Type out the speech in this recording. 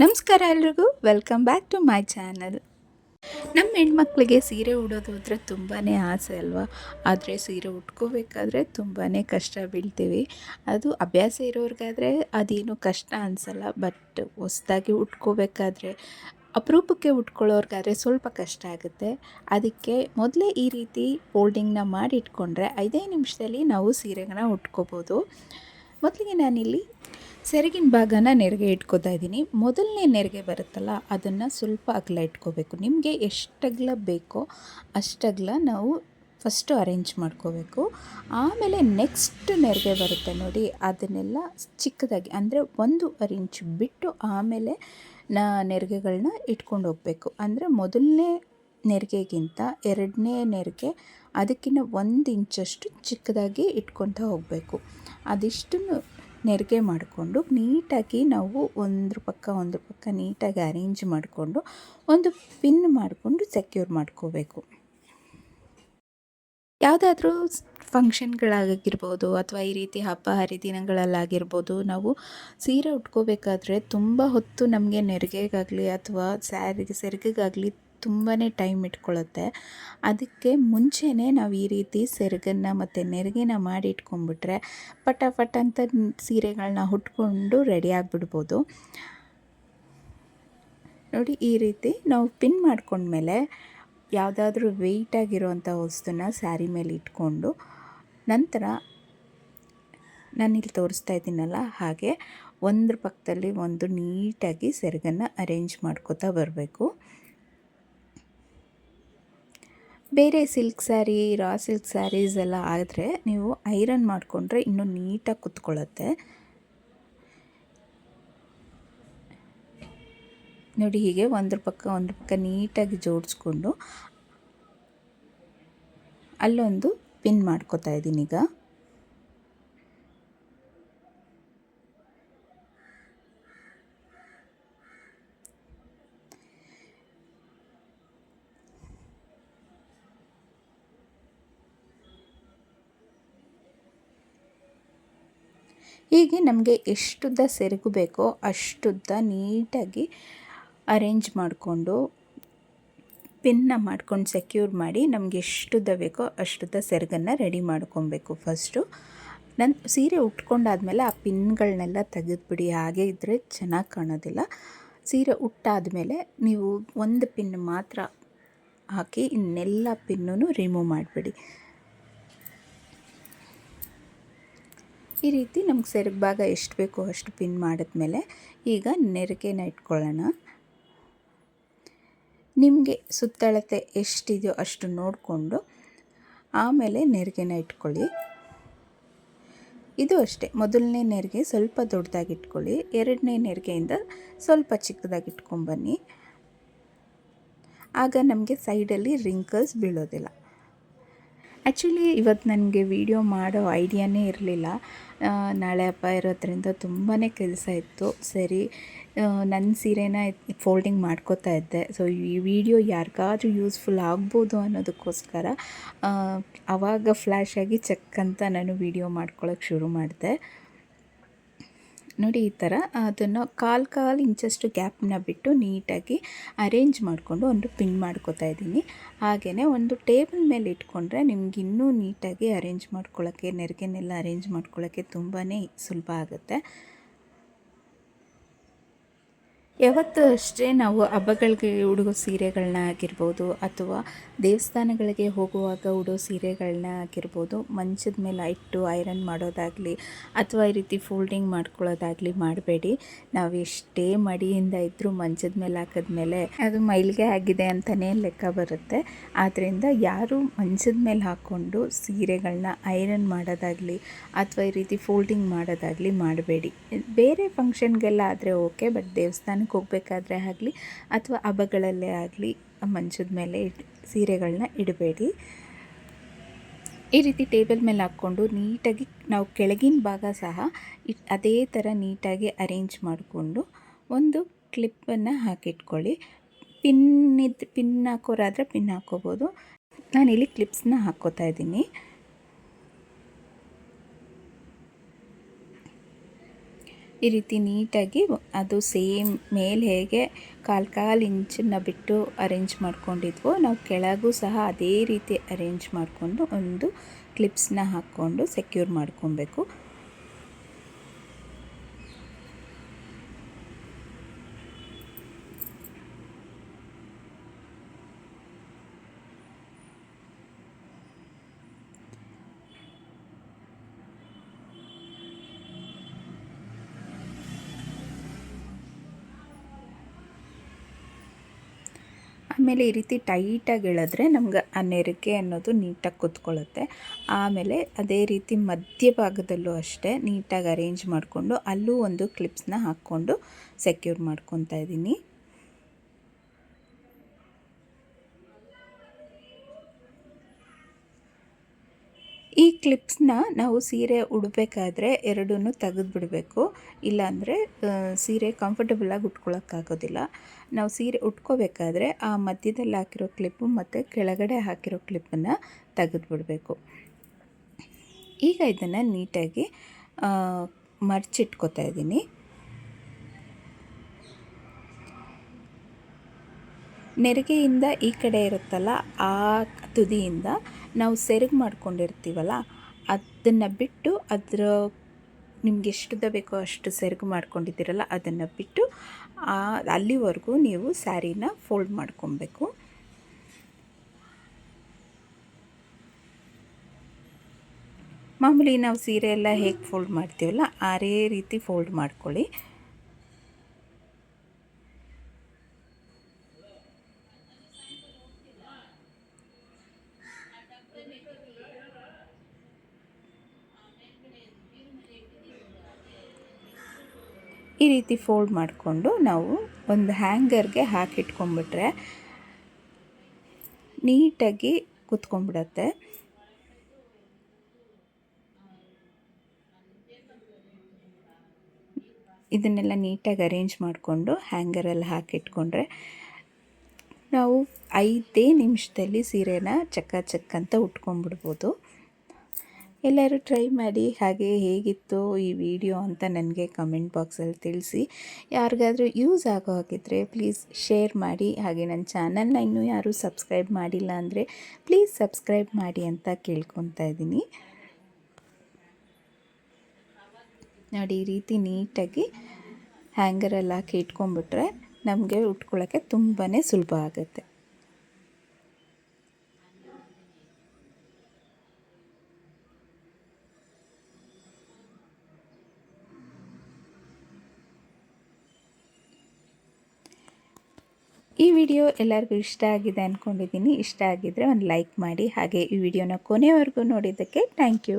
ನಮಸ್ಕಾರ ಎಲ್ರಿಗೂ. Welcome back to my channel ನಮ್ಮ ಹೆಣ್ಮಕ್ಳಿಗೆ ಸೀರೆ ಉಡೋದು ಅಂದರೆ ತುಂಬಾ ಆಸೆ ಅಲ್ವಾ? ಆದರೆ ಸೀರೆ ಉಟ್ಕೋಬೇಕಾದ್ರೆ ತುಂಬಾ ಕಷ್ಟ ಬೀಳ್ತೀವಿ. ಅದು ಅಭ್ಯಾಸ ಇರೋರಿಗಾದರೆ ಅದೇನು ಕಷ್ಟ ಅನಿಸಲ್ಲ. ಬಟ್ ಹೊಸ್ದಾಗಿ ಉಟ್ಕೋಬೇಕಾದ್ರೆ, ಅಪರೂಪಕ್ಕೆ ಉಟ್ಕೊಳ್ಳೋರ್ಗಾದ್ರೆ ಸ್ವಲ್ಪ ಕಷ್ಟ ಆಗುತ್ತೆ. ಅದಕ್ಕೆ ಮೊದಲೇ ಈ ರೀತಿ ಫೋಲ್ಡಿಂಗ್ನ ಮಾಡಿ ಇಟ್ಕೊಂಡ್ರೆ ಐದೇ ನಿಮಿಷದಲ್ಲಿ ನಾವು ಸೀರೆಗಳನ್ನ ಉಟ್ಕೋಬೋದು. ಮೊದಲಿಗೆ ನಾನಿಲ್ಲಿ ಸೆರಗಿನ ಭಾಗನ ನೆರಿಗೆ ಇಟ್ಕೋತಾ ಇದ್ದೀನಿ. ಮೊದಲನೇ ನೆರಿಗೆ ಬರುತ್ತಲ್ಲ, ಅದನ್ನು ಸ್ವಲ್ಪ ಅಗಲ ಇಟ್ಕೋಬೇಕು. ನಿಮಗೆ ಎಷ್ಟು ಬೇಕೋ ಅಷ್ಟಗ್ಲ ನಾವು ಫಸ್ಟು ಅರೇಂಜ್ ಮಾಡ್ಕೋಬೇಕು. ಆಮೇಲೆ ನೆಕ್ಸ್ಟ್ ನೆರಿಗೆ ಬರುತ್ತೆ ನೋಡಿ, ಅದನ್ನೆಲ್ಲ ಚಿಕ್ಕದಾಗಿ, ಅಂದರೆ ಒಂದು ಅರಿಂಚ್ ಬಿಟ್ಟು ಆಮೇಲೆ ನಾ ನೆರಿಗೆಗಳನ್ನ ಇಟ್ಕೊಂಡು ಹೋಗಬೇಕು. ಅಂದರೆ ಮೊದಲನೇ ನೆರಿಗೆಗಿಂತ ಎರಡನೇ ನೆರಿಗೆ ಅದಕ್ಕಿಂತ ಒಂದು ಇಂಚಷ್ಟು ಚಿಕ್ಕದಾಗಿ ಇಟ್ಕೊತಾ ಹೋಗಬೇಕು. ಅದಿಷ್ಟನ್ನು ನೆರಿಗೆ ಮಾಡಿಕೊಂಡು ನೀಟಾಗಿ ನಾವು ಒಂದ್ರ ಪಕ್ಕ ಒಂದ್ರ ಪಕ್ಕ ನೀಟಾಗಿ ಅರೇಂಜ್ ಮಾಡಿಕೊಂಡು ಒಂದು ಪಿನ್ ಮಾಡಿಕೊಂಡು ಸೆಕ್ಯೂರ್ ಮಾಡ್ಕೋಬೇಕು. ಯಾವುದಾದ್ರೂ ಫಂಕ್ಷನ್ಗಳಾಗಿರ್ಬೋದು ಅಥವಾ ಈ ರೀತಿ ಹಬ್ಬ ಹರಿದಿನಗಳಲ್ಲಾಗಿರ್ಬೋದು ನಾವು ಸೀರೆ ಉಟ್ಕೋಬೇಕಾದ್ರೆ ತುಂಬ ಹೊತ್ತು ನಮಗೆ ನೆರಿಗೆಗಾಗಲಿ ಅಥವಾ ಸ್ಯಾರಿಗೆ ಸೆರಗಿಗಾಗಲಿ ತುಂಬಾ ಟೈಮ್ ಇಟ್ಕೊಳ್ಳುತ್ತೆ ಅದಕ್ಕೆ ಮುಂಚೆನೇ ನಾವು ಈ ರೀತಿ ಸೆರಗನ್ನ ಮತ್ತು ನೆರಿಗೆನ ಮಾಡಿ ಇಟ್ಕೊಂಡ್ಬಿಟ್ರೆ ಪಟ ಅಂತ ಸೀರೆಗಳನ್ನ ಹುಟ್ಕೊಂಡು ರೆಡಿ ಆಗಿಬಿಡ್ಬೋದು. ನೋಡಿ ಈ ರೀತಿ ನಾವು ಪಿನ್ ಮಾಡಿಕೊಂಡ್ಮೇಲೆ ಯಾವುದಾದ್ರೂ ವೆಯ್ಟಾಗಿರೋವಂಥ ವಸ್ತುನ ಸ್ಯಾರಿ ಮೇಲೆ ಇಟ್ಕೊಂಡು ನಂತರ ನಾನಿಲ್ಲಿ ತೋರಿಸ್ತಾ ಇದ್ದೀನಲ್ಲ ಹಾಗೆ ಒಂದ್ರ ಪಕ್ಕದಲ್ಲಿ ಒಂದು ನೀಟಾಗಿ ಸೆರಗನ್ನು ಅರೇಂಜ್ ಮಾಡ್ಕೋತಾ ಬರಬೇಕು. ಬೇರೆ silk sari, raw silk saris ಎಲ್ಲ ಆದರೆ ನೀವು ಐರನ್ ಮಾಡಿಕೊಂಡ್ರೆ ಇನ್ನೂ ನೀಟಾಗಿ ಕುತ್ಕೊಳ್ಳುತ್ತೆ. ನೋಡಿ ಹೀಗೆ ಒಂದ್ರ ಪಕ್ಕ ಒಂದ್ರ ಪಕ್ಕ ನೀಟಾಗಿ ಜೋಡಿಸ್ಕೊಂಡು ಅಲ್ಲೊಂದು ಪಿನ್ ಮಾಡ್ಕೋತಾ ಇದ್ದೀನಿ ಈಗ. ಹೀಗೆ ನಮಗೆ ಎಷ್ಟುದ್ದ ಸೆರಗು ಬೇಕೋ ಅಷ್ಟುದ್ದ ನೀಟಾಗಿ ಅರೇಂಜ್ ಮಾಡಿಕೊಂಡು ಪಿನ್ನ ಮಾಡ್ಕೊಂಡು ಸೆಕ್ಯೂರ್ ಮಾಡಿ ನಮಗೆ ಎಷ್ಟುದ್ದ ಬೇಕೋ ಅಷ್ಟುದ್ದ ಸೆರಗನ್ನು ರೆಡಿ ಮಾಡ್ಕೊಬೇಕು ಫಸ್ಟು ನನ್ನ ಸೀರೆ ಉಟ್ಕೊಂಡಾದ್ಮೇಲೆ ಆ ಪಿನ್ಗಳನ್ನೆಲ್ಲ ತೆಗೆದುಬಿಡಿ, ಹಾಗೆ ಇದ್ದರೆ ಚೆನ್ನಾಗಿ ಕಾಣೋದಿಲ್ಲ. ಸೀರೆ ಉಟ್ಟಾದಮೇಲೆ ನೀವು ಒಂದು ಪಿನ್ ಮಾತ್ರ ಹಾಕಿ ಇನ್ನೆಲ್ಲ ಪಿನ್ನೂ ರಿಮೂವ್ ಮಾಡಿಬಿಡಿ. ಈ ರೀತಿ ನಮ್ಗೆ ಸೆರಗು ಭಾಗ ಎಷ್ಟು ಬೇಕೋ ಅಷ್ಟು ಪಿನ್ ಮಾಡಿದ್ಮೇಲೆ ಈಗ ನೆರಿಗೆನ ಇಟ್ಕೊಳ್ಳೋಣ. ನಿಮಗೆ ಸುತ್ತಳತೆ ಎಷ್ಟಿದೆಯೋ ಅಷ್ಟು ನೋಡಿಕೊಂಡು ಆಮೇಲೆ ನೆರಿಗೆನ ಇಟ್ಕೊಳ್ಳಿ. ಇದು ಅಷ್ಟೇ, ಮೊದಲನೇ ನೆರಿಗೆ ಸ್ವಲ್ಪ ದೊಡ್ಡದಾಗಿ ಇಟ್ಕೊಳ್ಳಿ, ಎರಡನೇ ನೆರಿಗೆಯಿಂದ ಸ್ವಲ್ಪ ಚಿಕ್ಕದಾಗಿ ಇಟ್ಕೊಂಬನ್ನಿ ಆಗ ನಮಗೆ ಸೈಡಲ್ಲಿ ರಿಂಕಲ್ಸ್ ಬೀಳೋದಿಲ್ಲ. ಆ್ಯಕ್ಚುಲಿ ಇವತ್ತು ನನಗೆ ವಿಡಿಯೋ ಮಾಡೋ ಐಡಿಯಾನೇ ಇರಲಿಲ್ಲ. ನಾಳೆ ಹಬ್ಬ ಇರೋದ್ರಿಂದ ತುಂಬಾ ಕೆಲಸ ಇತ್ತು. ಸರಿ ನನ್ನ ಸೀರೆನ ಫೋಲ್ಡಿಂಗ್ ಮಾಡ್ಕೋತಾ ಇದ್ದೆ. ಸೊ ಈ ವಿಡಿಯೋ ಯಾರಿಗಾದ್ರೂ ಯೂಸ್ಫುಲ್ ಆಗ್ಬೋದು ಅನ್ನೋದಕ್ಕೋಸ್ಕರ ಆವಾಗ ಫ್ಲ್ಯಾಶಾಗಿ ಚೆಕ್ ಅಂತ ನಾನು ವಿಡಿಯೋ ಮಾಡ್ಕೊಳ್ಳೋಕೆ ಶುರು ಮಾಡಿದೆ. ನೋಡಿ ಈ ಥರ ಅದನ್ನು ಕಾಲು ಕಾಲು ಇಂಚಷ್ಟು ಗ್ಯಾಪ್ನ ಬಿಟ್ಟು ನೀಟಾಗಿ ಅರೇಂಜ್ ಮಾಡಿಕೊಂಡು ಒಂದು ಪಿನ್ ಮಾಡ್ಕೋತಾ ಇದ್ದೀನಿ. ಹಾಗೆಯೇ ಒಂದು ಟೇಬಲ್ ಮೇಲೆ ಇಟ್ಕೊಂಡ್ರೆ ನಿಮ್ಗೆ ಇನ್ನೂ ನೀಟಾಗಿ ಅರೇಂಜ್ ಮಾಡ್ಕೊಳ್ಳೋಕ್ಕೆ ನೆರಿಗೆನೆಲ್ಲ ಅರೇಂಜ್ ಮಾಡ್ಕೊಳ್ಳೋಕ್ಕೆ ತುಂಬಾ ಸುಲಭ ಆಗುತ್ತೆ. ಯಾವತ್ತೂ ಅಷ್ಟೇ ನಾವು ಹಬ್ಬಗಳಿಗೆ ಉಡುಗೋ ಸೀರೆಗಳನ್ನ ಆಗಿರ್ಬೋದು ಅಥವಾ ದೇವಸ್ಥಾನಗಳಿಗೆ ಹೋಗುವಾಗ ಉಡೋ ಸೀರೆಗಳನ್ನ ಆಗಿರ್ಬೋದು ಮಂಚದ ಮೇಲೆ ಇಟ್ಟು ಐರನ್ ಮಾಡೋದಾಗಲಿ ಅಥವಾ ಈ ರೀತಿ ಫೋಲ್ಡಿಂಗ್ ಮಾಡ್ಕೊಳ್ಳೋದಾಗಲಿ ಮಾಡಬೇಡಿ. ನಾವು ಎಷ್ಟೇ ಮಡಿಯಿಂದ ಇದ್ದರೂ ಮಂಚದ ಮೇಲೆ ಹಾಕಿದ್ಮೇಲೆ ಅದು ಮೈಲಿಗೆ ಆಗಿದೆ ಅಂತಲೇ ಲೆಕ್ಕ ಬರುತ್ತೆ. ಆದ್ದರಿಂದ ಯಾರು ಮಂಚದ ಮೇಲೆ ಹಾಕ್ಕೊಂಡು ಸೀರೆಗಳನ್ನ ಐರನ್ ಮಾಡೋದಾಗಲಿ ಅಥವಾ ಈ ರೀತಿ ಫೋಲ್ಡಿಂಗ್ ಮಾಡೋದಾಗಲಿ ಮಾಡಬೇಡಿ. ಬೇರೆ ಫಂಕ್ಷನ್ಗೆಲ್ಲ ಆದರೆ ಓಕೆ ಬಟ್ ದೇವಸ್ಥಾನಕ್ಕೆ ಹೋಗಬೇಕಾದ್ರೆ ಆಗಲಿ ಅಥವಾ ಹಬ್ಬಗಳಲ್ಲೇ ಆಗಲಿ ಮಂಚದ ಮೇಲೆ ಸೀರೆಗಳನ್ನ ಇಡಬೇಡಿ. ಈ ರೀತಿ ಟೇಬಲ್ ಮೇಲೆ ಹಾಕ್ಕೊಂಡು ನೀಟಾಗಿ ನಾವು ಕೆಳಗಿನ ಭಾಗ ಸಹ ಇಟ್, ಅದೇ ಥರ ನೀಟಾಗಿ ಅರೇಂಜ್ ಮಾಡಿಕೊಂಡು ಒಂದು ಕ್ಲಿಪ್ಪನ್ನು ಹಾಕಿಟ್ಕೊಳ್ಳಿ. ಪಿನ್ನಿದ್ದು ಪಿನ್ ಹಾಕೋರಾದರೆ ಪಿನ್ ಹಾಕ್ಕೋಬೋದು ನಾನಿಲ್ಲಿ ಕ್ಲಿಪ್ಸ್ನ ಹಾಕ್ಕೋತಾ ಇದ್ದೀನಿ. ಈ ರೀತಿ ನೀಟಾಗಿ ಅದು ಸೇಮ್ ಮೇಲೆ ಹೇಗೆ ಕಾಲು ಕಾಲು ಇಂಚನ್ನು ಬಿಟ್ಟು ಅರೇಂಜ್ ಮಾಡ್ಕೊಂಡಿದ್ವೋ, ನಾವು ಕೆಳಗೂ ಸಹ ಅದೇ ರೀತಿ ಅರೇಂಜ್ ಮಾಡಿಕೊಂಡು ಒಂದು ಕ್ಲಿಪ್ಸ್ನ ಹಾಕ್ಕೊಂಡು ಸೆಕ್ಯೂರ್ ಮಾಡ್ಕೊಬೇಕು. ಆಮೇಲೆ ಈ ರೀತಿ ಟೈಟಾಗಿ ಎಳೆದ್ರೆ ನಮ್ಗೆ ಆ ನೆರಿಗೆ ಅನ್ನೋದು ನೀಟಾಗಿ ಕುತ್ಕೊಳ್ಳುತ್ತೆ. ಆಮೇಲೆ ಅದೇ ರೀತಿ ಮಧ್ಯಭಾಗದಲ್ಲೂ ಅಷ್ಟೇ ನೀಟಾಗಿ ಅರೇಂಜ್ ಮಾಡಿಕೊಂಡು ಅಲ್ಲೂ ಒಂದು ಕ್ಲಿಪ್ಸ್ನ ಹಾಕ್ಕೊಂಡು ಸೆಕ್ಯೂರ್ ಮಾಡ್ಕೊತಾ ಇದ್ದೀನಿ. ಈ ಕ್ಲಿಪ್ಸ್ನ ನಾವು ಸೀರೆ ಉಡಬೇಕಾದ್ರೆ ಎರಡೂ ತೆಗೆದು ಬಿಡಬೇಕು ಇಲ್ಲಾಂದರೆ ಸೀರೆ ಕಂಫರ್ಟಬಲಾಗಿ ಉಟ್ಕೊಳ್ಳೋಕ್ಕಾಗೋದಿಲ್ಲ ನಾವು ಸೀರೆ ಉಟ್ಕೋಬೇಕಾದ್ರೆ ಆ ಮಧ್ಯದಲ್ಲಿ ಹಾಕಿರೋ ಕ್ಲಿಪ್ಪು ಮತ್ತು ಕೆಳಗಡೆ ಹಾಕಿರೋ ಕ್ಲಿಪ್ಪನ್ನು ತೆಗೆದುಬಿಡಬೇಕು. ಈಗ ಇದನ್ನು ನೀಟಾಗಿ ಮರ್ಚಿಟ್ಕೋತಾ ಇದ್ದೀನಿ. ನೆರಿಗೆಯಿಂದ ಈ ಕಡೆ ಇರುತ್ತಲ್ಲ, ಆ ತುದಿಯಿಂದ ನಾವು ಸೆರಗು ಮಾಡ್ಕೊಂಡಿರ್ತೀವಲ್ಲ, ಅದನ್ನು ಬಿಟ್ಟು ಅದರ ನಿಮ್ಗೆ ಎಷ್ಟು ಬೇಕೋ ಅಷ್ಟು ಸೆರಗು ಮಾಡ್ಕೊಂಡಿದ್ದೀರಲ್ಲ, ಅದನ್ನು ಬಿಟ್ಟು ಅಲ್ಲಿವರೆಗೂ ನೀವು ಸ್ಯಾರಿನ ಫೋಲ್ಡ್ ಮಾಡ್ಕೊಬೇಕು. ಮಾಮೂಲಿ ನಾವು ಸೀರೆ ಎಲ್ಲ ಹೇಗೆ ಫೋಲ್ಡ್ ಮಾಡ್ತೀವಲ್ಲ, ಅದೇ ರೀತಿ ಫೋಲ್ಡ್ ಮಾಡ್ಕೊಳ್ಳಿ. ಈ ರೀತಿ ಫೋಲ್ಡ್ ಮಾಡಿಕೊಂಡು ನಾವು ಒಂದು ಹ್ಯಾಂಗರ್ಗೆ ಹಾಕಿಟ್ಕೊಂಡ್ಬಿಟ್ರೆ ನೀಟಾಗಿ ಕುತ್ಕೊಂಡ್ಬಿಡತ್ತೆ ಇದನ್ನೆಲ್ಲ ನೀಟಾಗಿ ಅರೇಂಜ್ ಮಾಡಿಕೊಂಡು ಹ್ಯಾಂಗರಲ್ಲಿ ಹಾಕಿಟ್ಕೊಂಡ್ರೆ ನಾವು ಐದೇ ನಿಮಿಷದಲ್ಲಿ ಸೀರೆನ ಚಕ್ಕ ಚಕ್ಕ ಅಂತ ಉಟ್ಕೊಂಡ್ಬಿಡ್ಬೋದು ಎಲ್ಲರೂ ಟ್ರೈ ಮಾಡಿ ಹಾಗೆ ಹೇಗಿತ್ತು ಈ ವಿಡಿಯೋ ಅಂತ ನನಗೆ ಕಮೆಂಟ್ ಬಾಕ್ಸಲ್ಲಿ ತಿಳಿಸಿ. ಯಾರಿಗಾದರೂ ಯೂಸ್ ಆಗೋ ಹಾಗಿದ್ರೆ ಪ್ಲೀಸ್ ಶೇರ್ ಮಾಡಿ. ಹಾಗೆ ನನ್ನ ಚಾನಲ್ನ ಇನ್ನೂ ಯಾರೂ ಸಬ್ಸ್ಕ್ರೈಬ್ ಮಾಡಿಲ್ಲ ಅಂದರೆ ಪ್ಲೀಸ್ ಸಬ್ಸ್ಕ್ರೈಬ್ ಮಾಡಿ ಅಂತ ಕೇಳ್ಕೊತಾ ಇದ್ದೀನಿ. ನೋಡಿ ಈ ರೀತಿ ನೀಟಾಗಿ ಹ್ಯಾಂಗರಲ್ಲಿ ಹಾಕಿ ಇಟ್ಕೊಂಡ್ಬಿಟ್ರೆ ನಮಗೆ ಉಟ್ಕೊಳ್ಳೋಕ್ಕೆ ತುಂಬಾ ಸುಲಭ ಆಗುತ್ತೆ. ಈ ವಿಡಿಯೋ ಎಲ್ಲರಿಗೂ ಇಷ್ಟ ಆಗಿದೆ ಅಂದ್ಕೊಂಡಿದ್ದೀನಿ ಇಷ್ಟ ಆಗಿದ್ದರೆ ಒಂದು ಲೈಕ್ ಮಾಡಿ. ಹಾಗೆ ಈ ವಿಡಿಯೋನ ಕೊನೆವರೆಗೂ ನೋಡಿದ್ದಕ್ಕೆ ಥ್ಯಾಂಕ್ ಯು.